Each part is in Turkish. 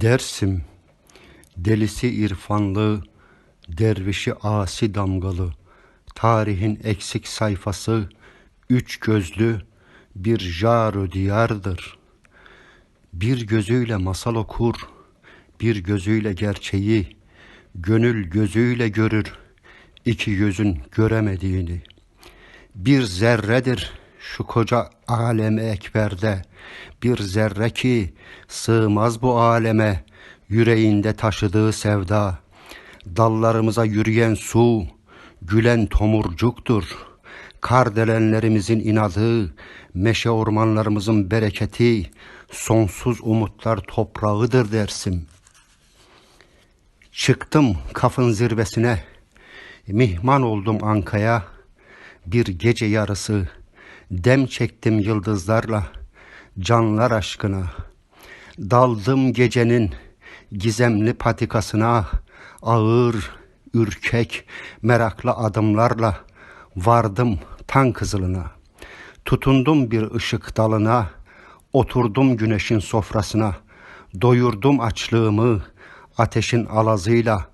Dersim, delisi irfanlı, dervişi asi damgalı, tarihin eksik sayfası, üç gözlü bir jaru diyardır. Bir gözüyle masal okur, bir gözüyle gerçeği, gönül gözüyle görür, iki gözün göremediğini. Bir zerredir şu koca aleme ekberde, bir zerre ki sığmaz bu aleme, yüreğinde taşıdığı sevda. Dallarımıza yürüyen su, gülen tomurcuktur. Kardelenlerimizin inadı, meşe ormanlarımızın bereketi, sonsuz umutlar toprağıdır dersim. Çıktım kafın zirvesine, mihman oldum Anka'ya, bir gece yarısı dem çektim yıldızlarla, canlar aşkına. Daldım gecenin gizemli patikasına, ağır, ürkek, meraklı adımlarla vardım tan kızılına. Tutundum bir ışık dalına, oturdum güneşin sofrasına, doyurdum açlığımı ateşin alazıyla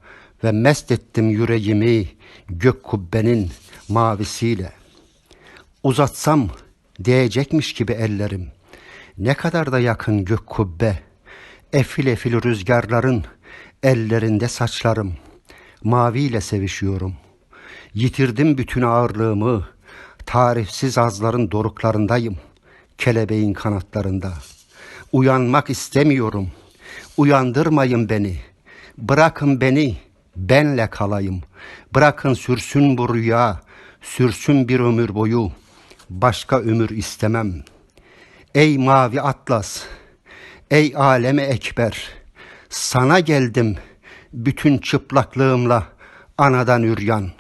ve mest ettim yüreğimi gök kubbenin mavisiyle. Uzatsam değecekmiş gibi ellerim. Ne kadar da yakın gök kubbe. Efil efil rüzgarların ellerinde saçlarım. Maviyle sevişiyorum. Yitirdim bütün ağırlığımı. Tarifsiz azların doruklarındayım. Kelebeğin kanatlarında. Uyanmak istemiyorum. Uyandırmayın beni. Bırakın beni benle kalayım. Bırakın sürsün bu rüya, sürsün bir ömür boyu. Başka ömür istemem. Ey mavi atlas, ey aleme ekber, sana geldim bütün çıplaklığımla anadan üryan.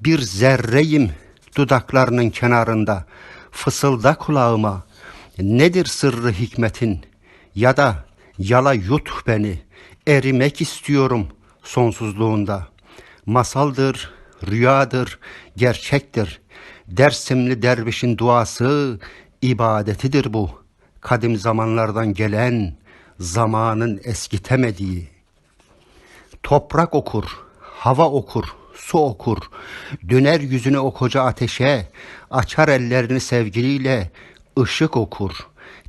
Bir zerreyim dudaklarının kenarında, fısılda kulağıma, nedir sırrı hikmetin ya da yala yut beni, erimek istiyorum sonsuzluğunda. Masaldır, rüyadır, gerçektir. Dersimli dervişin duası, ibadetidir bu. Kadim zamanlardan gelen, zamanın eskitemediği. Toprak okur, hava okur, su okur. Döner yüzünü o koca ateşe, açar ellerini sevgiliyle, ışık okur.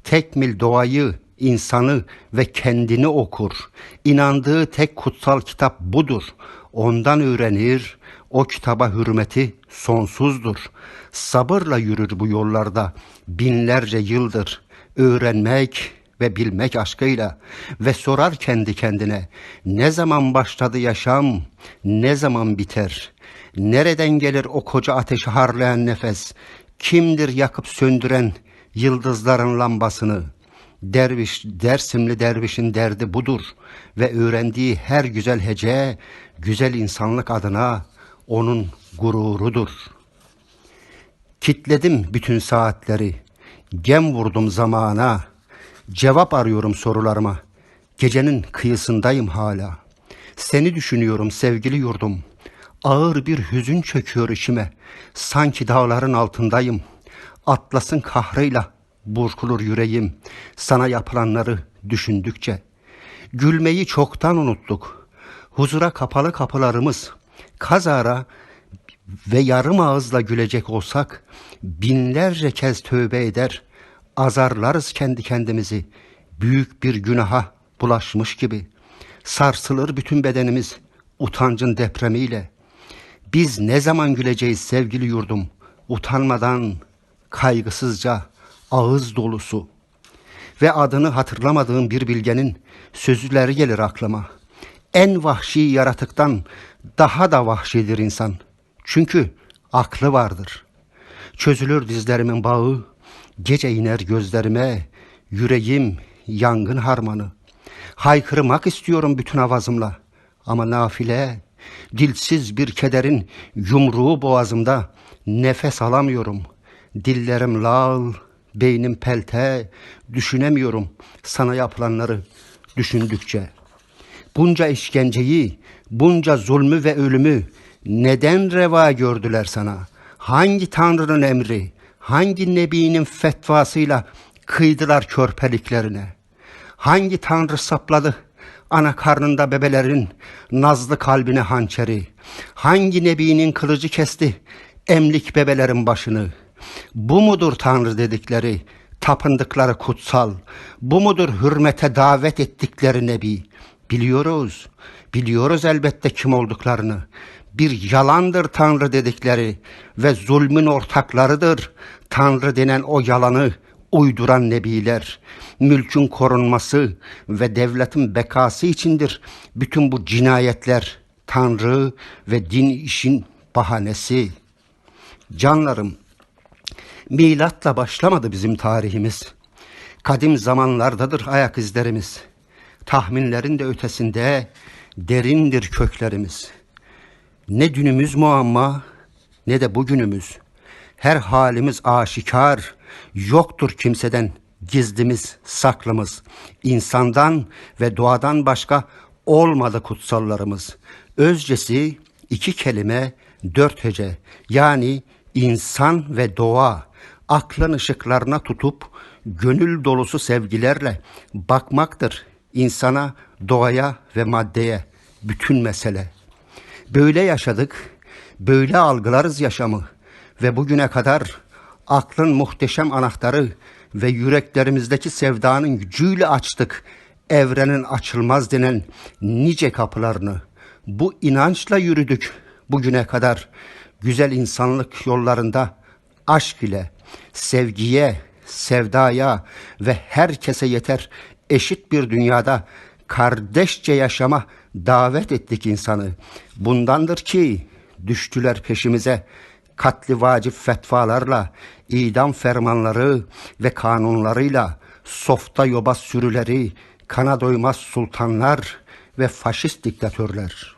Tekmil doğayı, insanı ve kendini okur. İnandığı tek kutsal kitap budur. Ondan öğrenir, o kitaba hürmeti sonsuzdur. Sabırla yürür bu yollarda binlerce yıldır. Öğrenmek ve bilmek aşkıyla ve sorar kendi kendine ne zaman başladı yaşam, ne zaman biter? Nereden gelir o koca ateşi harlayan nefes? Kimdir yakıp söndüren yıldızların lambasını?'' Derviş, Dersimli dervişin derdi budur ve öğrendiği her güzel hece, güzel insanlık adına onun gururudur. Kitledim bütün saatleri, gem vurdum zamana, cevap arıyorum sorularıma, gecenin kıyısındayım hala. Seni düşünüyorum sevgili yurdum, ağır bir hüzün çöküyor içime, sanki dağların altındayım, atlasın kahrıyla, burkulur yüreğim sana yapılanları düşündükçe. Gülmeyi çoktan unuttuk. Huzura kapalı kapılarımız kazara ve yarım ağızla gülecek olsak binlerce kez tövbe eder, azarlarız kendi kendimizi. Büyük bir günaha bulaşmış gibi sarsılır bütün bedenimiz utancın depremiyle. Biz ne zaman güleceğiz sevgili yurdum? Utanmadan, kaygısızca, ağız dolusu ve adını hatırlamadığım bir bilgenin sözleri gelir aklıma. En vahşi yaratıktan daha da vahşidir insan. Çünkü aklı vardır. Çözülür dizlerimin bağı, gece iner gözlerime, yüreğim yangın harmanı. Haykırmak istiyorum bütün avazımla ama nafile, dilsiz bir kederin yumruğu boğazımda nefes alamıyorum. Dillerim lal, Beynim pelte, düşünemiyorum sana yapılanları düşündükçe. Bunca işkenceyi, bunca zulmü ve ölümü neden reva gördüler sana? Hangi tanrının emri, hangi nebinin fetvasıyla kıydılar körpeliklerine? Hangi tanrı sapladı ana karnında bebelerin nazlı kalbine hançeri? Hangi nebinin kılıcı kesti emlik bebelerin başını? Bu mudur Tanrı dedikleri, tapındıkları kutsal? Bu mudur hürmete davet ettikleri nebi? Biliyoruz, biliyoruz elbette kim olduklarını. Bir yalandır Tanrı dedikleri ve zulmün ortaklarıdır. Tanrı denen o yalanı uyduran nebiler. Mülkün korunması ve devletin bekası içindir bütün bu cinayetler. Tanrı ve din işin bahanesi. Canlarım, milatla başlamadı bizim tarihimiz. Kadim zamanlardadır ayak izlerimiz. Tahminlerin de ötesinde derindir köklerimiz. Ne dünümüz muamma ne de bugünümüz. Her halimiz aşikar, yoktur kimseden gizlimiz, saklımız. İnsandan ve doğadan başka olmadı kutsallarımız. Özcesi iki kelime, dört hece. Yani insan ve doğa aklın ışıklarına tutup gönül dolusu sevgilerle bakmaktır insana, doğaya ve maddeye bütün mesele. Böyle yaşadık, böyle algılarız yaşamı ve bugüne kadar aklın muhteşem anahtarı ve yüreklerimizdeki sevdanın gücüyle açtık evrenin açılmaz denen nice kapılarını. Bu inançla yürüdük bugüne kadar güzel insanlık yollarında aşk ile, sevgiye, sevdaya ve herkese yeter eşit bir dünyada kardeşçe yaşama davet ettik insanı. Bundandır ki düştüler peşimize katli vacip fetvalarla, idam fermanları ve kanunlarıyla softa yobaz sürüleri, kana doymaz sultanlar ve faşist diktatörler.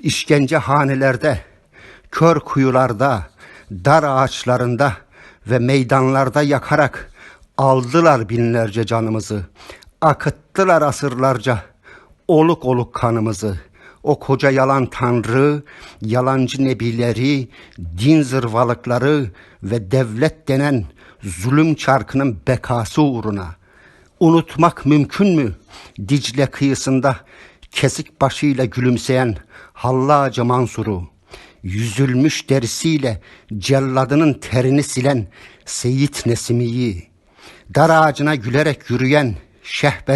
İşkence hanelerde, kör kuyularda, dar ağaçlarında ve meydanlarda yakarak aldılar binlerce canımızı. Akıttılar asırlarca oluk oluk kanımızı. O koca yalan tanrı, yalancı nebileri, din zırvalıkları ve devlet denen zulüm çarkının bekası uğruna. Unutmak mümkün mü? Dicle kıyısında kesik başıyla gülümseyen Hallacı Mansur'u, yüzülmüş derisiyle celladının terini silen Seyit Nesimi'yi, dar ağacına gülerek yürüyen Şeyh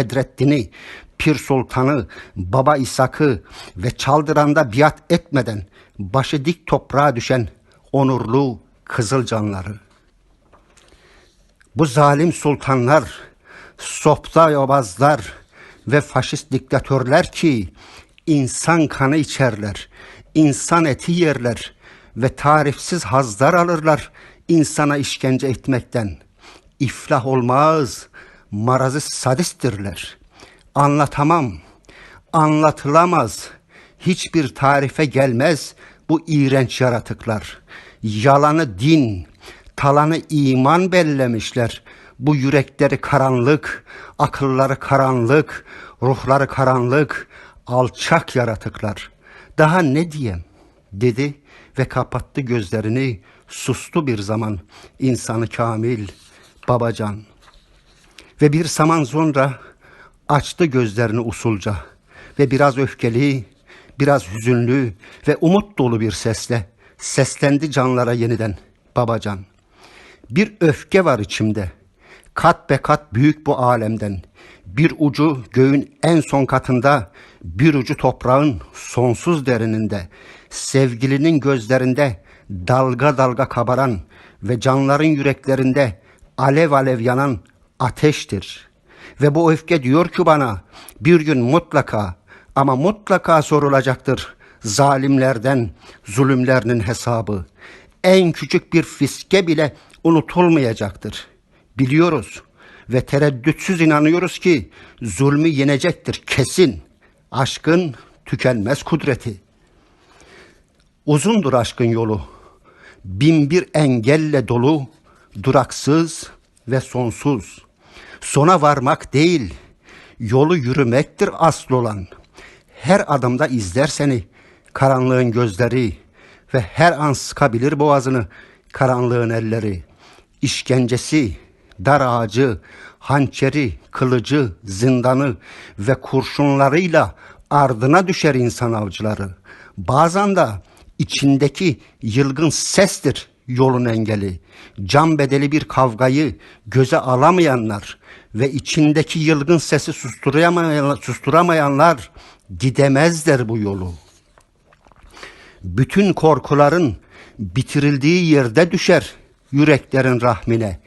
Pir Sultan'ı, Baba İshak'ı ve Çaldıran'da biat etmeden başı dik toprağa düşen onurlu Kızılcanları. Bu zalim sultanlar, sopta yobazlar ve faşist diktatörler ki insan kanı içerler, insan eti yerler ve tarifsiz hazlar alırlar insana işkence etmekten. İflah olmaz, marazı sadisttirler. Anlatamam, anlatılamaz, hiçbir tarife gelmez bu iğrenç yaratıklar. Yalanı din, talanı iman bellemişler. Bu yürekleri karanlık, akılları karanlık, ruhları karanlık, alçak yaratıklar. Daha ne diyem dedi ve kapattı gözlerini sustu bir zaman insanı kamil babacan. Ve bir zaman sonra açtı gözlerini usulca ve biraz öfkeli, biraz hüzünlü ve umut dolu bir sesle seslendi canlara yeniden babacan. Bir öfke var içimde. Kat be kat büyük bu alemden. Bir ucu göğün en son katında, bir ucu toprağın sonsuz derininde. Sevgilinin gözlerinde dalga dalga kabaran ve canların yüreklerinde alev alev yanan ateştir. Ve bu öfke diyor ki bana bir gün mutlaka ama mutlaka sorulacaktır zalimlerden zulümlerinin hesabı. En küçük bir fiske bile unutulmayacaktır. Biliyoruz ve tereddütsüz inanıyoruz ki zulmü yenecektir kesin. Aşkın tükenmez kudreti. Uzundur aşkın yolu. Bin bir engelle dolu, duraksız ve sonsuz. Sona varmak değil, yolu yürümektir asıl olan. Her adımda izler seni karanlığın gözleri ve her an sıkabilir boğazını karanlığın elleri. İşkencesi, dar ağacı, hançeri, kılıcı, zindanı ve kurşunlarıyla ardına düşer insan avcıları. Bazen de içindeki yılgın sestir yolun engeli. Can bedeli bir kavgayı göze alamayanlar ve içindeki yılgın sesi susturamayan, susturamayanlar gidemezler bu yolu. Bütün korkuların bitirildiği yerde düşer yüreklerin rahmine.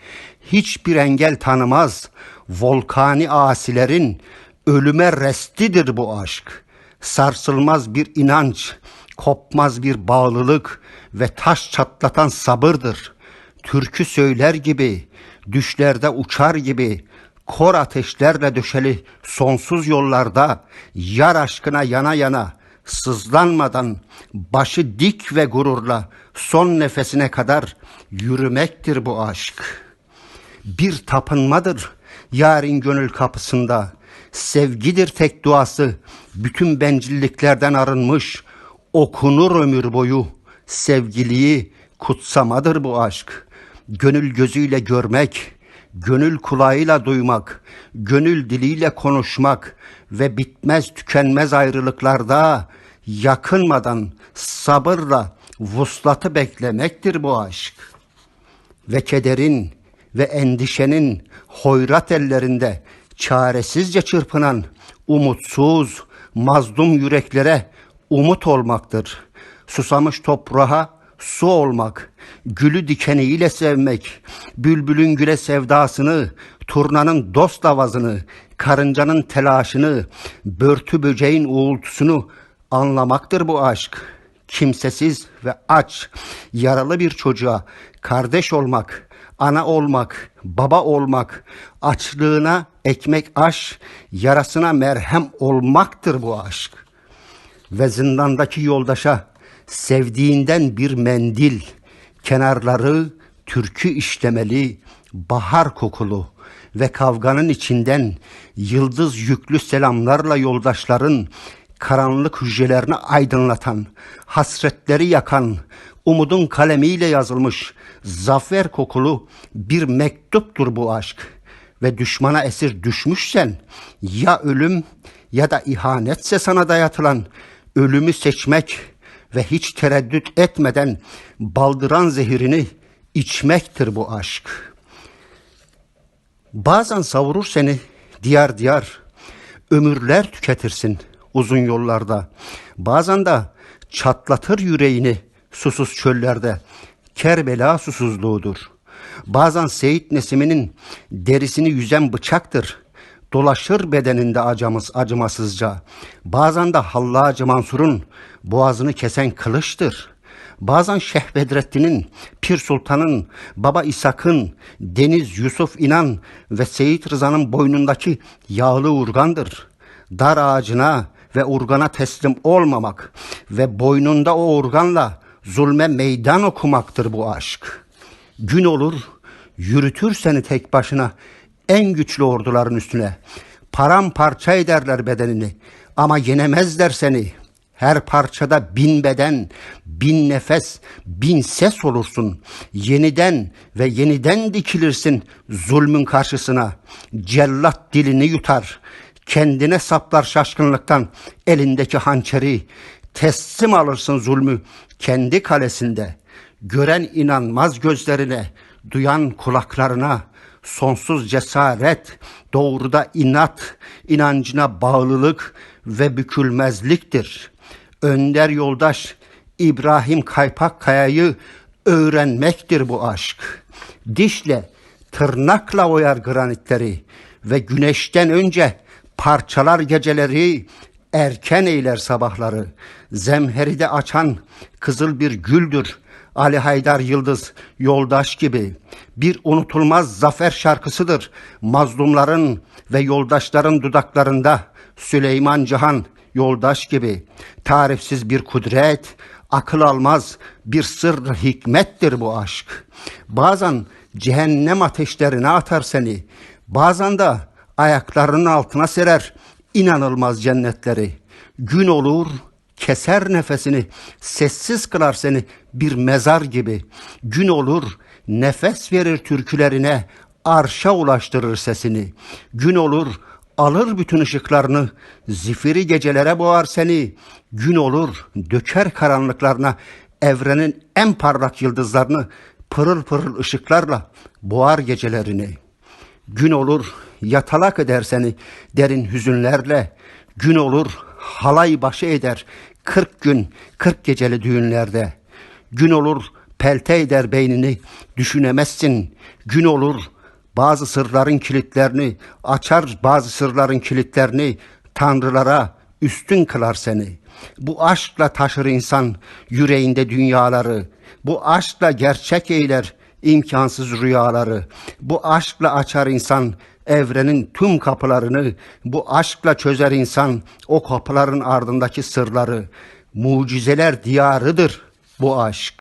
Hiçbir engel tanımaz. Volkani asilerin ölüme restidir bu aşk. Sarsılmaz bir inanç, kopmaz bir bağlılık ve taş çatlatan sabırdır. Türkü söyler gibi, düşlerde uçar gibi, kor ateşlerle döşeli sonsuz yollarda yar aşkına yana yana sızlanmadan başı dik ve gururla son nefesine kadar yürümektir bu aşk. Bir tapınmadır yarın gönül kapısında. Sevgidir tek duası bütün bencilliklerden arınmış. Okunur ömür boyu sevgiliyi kutsamadır bu aşk. Gönül gözüyle görmek, gönül kulağıyla duymak, gönül diliyle konuşmak ve bitmez tükenmez ayrılıklarda yakınmadan sabırla vuslatı beklemektir bu aşk. Ve kederin ve endişenin hoyrat ellerinde çaresizce çırpınan umutsuz, mazlum yüreklere umut olmaktır. Susamış toprağa su olmak, gülü dikeniyle sevmek, bülbülün güle sevdasını, turnanın dost avazını, karıncanın telaşını, börtü böceğin uğultusunu anlamaktır bu aşk. Kimsesiz ve aç, yaralı bir çocuğa kardeş olmak, ana olmak, baba olmak, açlığına ekmek aş, yarasına merhem olmaktır bu aşk. Ve zindandaki yoldaşa sevdiğinden bir mendil, kenarları türkü işlemeli, bahar kokulu ve kavganın içinden yıldız yüklü selamlarla yoldaşların karanlık hücrelerini aydınlatan, hasretleri yakan, umudun kalemiyle yazılmış zafer kokulu bir mektuptur bu aşk. Ve düşmana esir düşmüşsen ya ölüm ya da ihanetse sana dayatılan ölümü seçmek ve hiç tereddüt etmeden baldıran zehirini içmektir bu aşk. Bazen savurur seni diyar diyar, ömürler tüketirsin uzun yollarda. Bazen de çatlatır yüreğini susuz çöllerde. Kerbela susuzluğudur. Bazen Seyit Nesimi'nin derisini yüzen bıçaktır. Dolaşır bedeninde acımız acımasızca. Bazen de Hallacı Mansur'un boğazını kesen kılıçtır. Bazen Şeyh Bedrettin'in, Pir Sultan'ın, Baba İshak'ın, Deniz Yusuf İnan ve Seyit Rıza'nın boynundaki yağlı urgandır. Dar ağacına ve urgana teslim olmamak ve boynunda o urganla zulme meydan okumaktır bu aşk. Gün olur, yürütür seni tek başına en güçlü orduların üstüne. Paramparça ederler bedenini ama yenemezler seni. Her parçada bin beden, bin nefes, bin ses olursun. Yeniden ve yeniden dikilirsin zulmün karşısına. Cellat dilini yutar. Kendine saplar şaşkınlıktan elindeki hançeri. Teslim alırsın zulmü kendi kalesinde. Gören inanmaz gözlerine, duyan kulaklarına. Sonsuz cesaret, doğruda inat, inancına bağlılık ve bükülmezliktir. Önder yoldaş İbrahim Kaypak Kaya'yı öğrenmektir bu aşk. Dişle, tırnakla oyar granitleri ve güneşten önce parçalar geceleri, erken eyler sabahları. Zemheride açan kızıl bir güldür. Ali Haydar Yıldız yoldaş gibi bir unutulmaz zafer şarkısıdır. Mazlumların ve yoldaşların dudaklarında Süleyman Cihan yoldaş gibi tarifsiz bir kudret, akıl almaz bir sır hikmettir bu aşk. Bazen cehennem ateşlerine atar seni, bazen de ayaklarının altına serer inanılmaz cennetleri. Gün olur, keser nefesini, sessiz kılar seni bir mezar gibi. Gün olur, nefes verir türkülerine arşa ulaştırır sesini. Gün olur alır bütün ışıklarını, zifiri gecelere boğar seni. Gün olur döker karanlıklarına evrenin en parlak yıldızlarını pırıl pırıl ışıklarla boğar gecelerini. Gün olur yatalak eder seni derin hüzünlerle. Gün olur halay başı eder kırk gün kırk geceli düğünlerde. Gün olur pelte eder beynini düşünemezsin. Gün olur bazı sırların kilitlerini açar bazı sırların kilitlerini tanrılara üstün kılar seni. Bu aşkla taşır insan yüreğinde dünyaları. Bu aşkla gerçek eyler imkansız rüyaları. Bu aşkla açar insan evrenin tüm kapılarını. Bu aşkla çözer insan o kapıların ardındaki sırları. Mucizeler diyarıdır bu aşk.